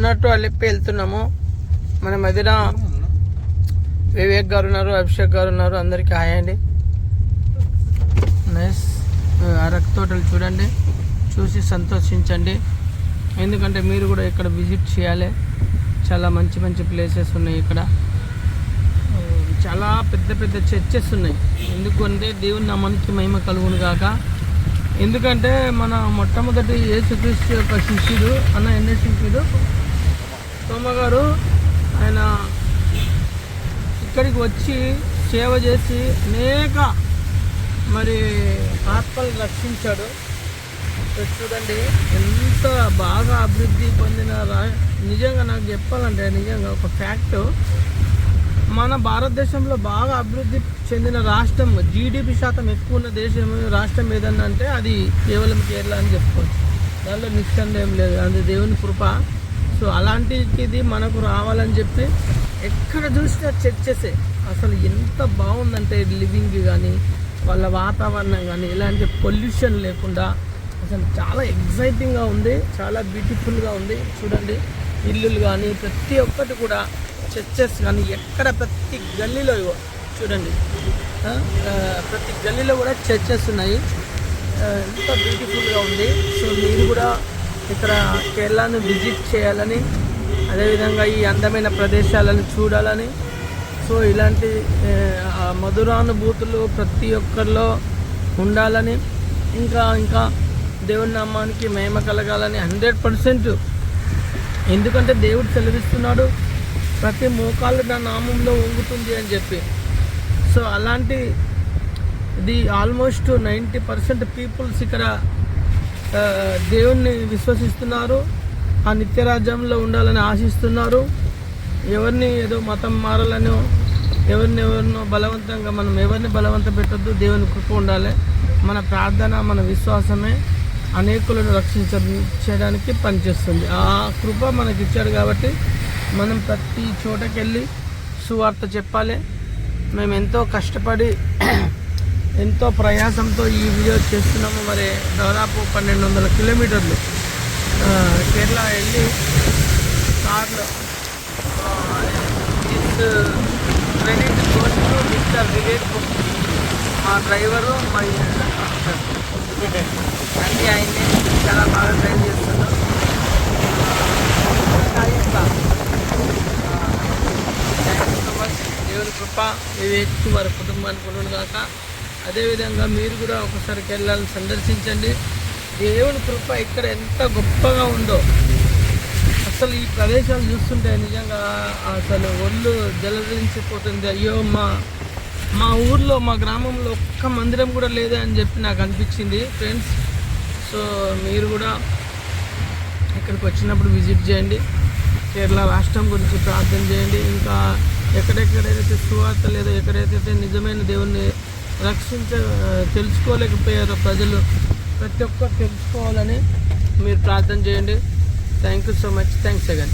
ఉన్నట్టు అలిప్పి వెళ్తున్నాము. మన మధ్యన వివేక్ గారు ఉన్నారు అభిషేక్ గారు ఉన్నారు అందరికీ హాయ్ అండి. నైస్. అరకు తోటలు చూడండి. చూసి సంతోషించండి. ఎందుకంటే మీరు కూడా ఇక్కడ విజిట్ చేయాలి. చాలా మంచి మంచి ప్లేసెస్ ఉన్నాయి ఇక్కడ. చాలా పెద్ద పెద్ద చర్చెస్ ఉన్నాయి. ఎందుకంటే దేవుని నామానికి మహిమ కలుగును కాక ఎందుకంటే మన మొట్టమొదటి యేసుక్రీస్తు యొక్క శిష్యుడు అన్న ఎన్ని శిష్యుడు సోమ గారు ఆయన ఇక్కడికి వచ్చి సేవ చేసి అనేక మరి ఆత్మలు రక్షించాడు. చూడండి ఎంత బాగా అభివృద్ధి పొందిన రా నిజంగా నాకు చెప్పాలంటే నిజంగా ఒక ఫ్యాక్ట్. మన భారతదేశంలో బాగా అభివృద్ధి చెందిన రాష్ట్రం జీడిపి శాతం ఎక్కువ ఉన్న దేశం రాష్ట్రం ఏదన్నా అంటే అది కేవలం కేరళ అని చెప్పుకోవచ్చు. దానిలో నిస్సందేహం లేదు. అది దేవుని కృప. సో అలాంటిది మనకు రావాలని చెప్పి ఎక్కడ చూసినా చర్చెసే అసలు ఎంత బాగుందంటే లివింగ్ కానీ వాళ్ళ వాతావరణం కానీ ఇలాంటి పొల్యూషన్ లేకుండా అసలు చాలా ఎగ్జైటింగ్గా ఉంది చాలా బ్యూటిఫుల్గా ఉంది. చూడండి ఇల్లులు కానీ ప్రతి ఒక్కటి కూడా చర్చెస్ కానీ ఎక్కడ ప్రతి గల్లీలో ఇగో చూడండి. ప్రతి గల్లీలో కూడా చర్చెస్ ఉన్నాయి ఎంత బ్యూటిఫుల్గా ఉంది. సో మీరు కూడా ఇక్కడ కేరళను విజిట్ చేయాలని అదేవిధంగా ఈ అందమైన ప్రదేశాలను చూడాలని. సో ఇలాంటి మధురానుభూతులు ప్రతి ఒక్కరిలో ఉండాలని. ఇంకా ఇంకా దేవుని నామానికి మేమ కలగాలని హండ్రెడ్ పర్సెంట్. ఎందుకంటే దేవుడు సెలవిస్తున్నాడు ప్రతి మోకాలు నా నామంలో వంగుతుంది అని చెప్పి. సో అలాంటి ఇది ఆల్మోస్ట్ నైంటీ పర్సెంట్ పీపుల్స్ ఇక్కడ దేవుణ్ణి విశ్వసిస్తున్నారు. ఆ నిత్యరాజ్యంలో ఉండాలని ఆశిస్తున్నారు. ఎవరిని ఏదో మతం మారాలనో ఎవరిని ఎవరినో బలవంతంగా మనం ఎవరిని బలవంతం పెట్టద్దు దేవుని కృప ఉండాలి. మన ప్రార్థన మన విశ్వాసమే అనేకులను రక్షించడానికి పనిచేస్తుంది. ఆ కృప మనకి ఇచ్చాడు కాబట్టి మనం ప్రతి చోటకెళ్ళి సువార్త చెప్పాలి. మేము ఎంతో కష్టపడి ఎంతో ప్రయాసంతో ఈ వీడియో చేస్తున్నాము. మరి దాదాపు పన్నెండు వందల కిలోమీటర్లు కేరళ వెళ్ళి కార్లో క్రెడిట్ గోస్ మిస్టర్ వివేక్ మా డ్రైవరు మా అన్ని ఆయన్ని చాలా బాగా ట్రైన్ చేస్తున్నారు. Thank you so much. దేవుని కృప వివేక్ వారి కుటుంబానికి ఉండను కాక అదేవిధంగా మీరు కూడా ఒకసారి కేరళను సందర్శించండి. దేవుని కృప ఇక్కడ ఎంత గొప్పగా ఉందో. అసలు ఈ ప్రదేశాలు చూస్తుంటే నిజంగా అసలు ఒళ్ళు జలదరించిపోతుంది అయ్యో మా మా ఊర్లో మా గ్రామంలో ఒక్క మందిరం కూడా లేదే అని చెప్పి నాకు అనిపించింది ఫ్రెండ్స్. సో మీరు కూడా ఇక్కడికి వచ్చినప్పుడు విజిట్ చేయండి. కేరళ రాష్ట్రం గురించి ప్రార్థన చేయండి. ఇంకా ఎక్కడెక్కడైతే సువార్త లేదో ఎక్కడైతే నిజమైన దేవుణ్ణి రక్షించ తెలుసుకోలేకపోయారు ప్రజలు. ప్రతి ఒక్కరు తెలుసుకోవాలని మీరు ప్రార్థన చేయండి. Thank you so much thanks again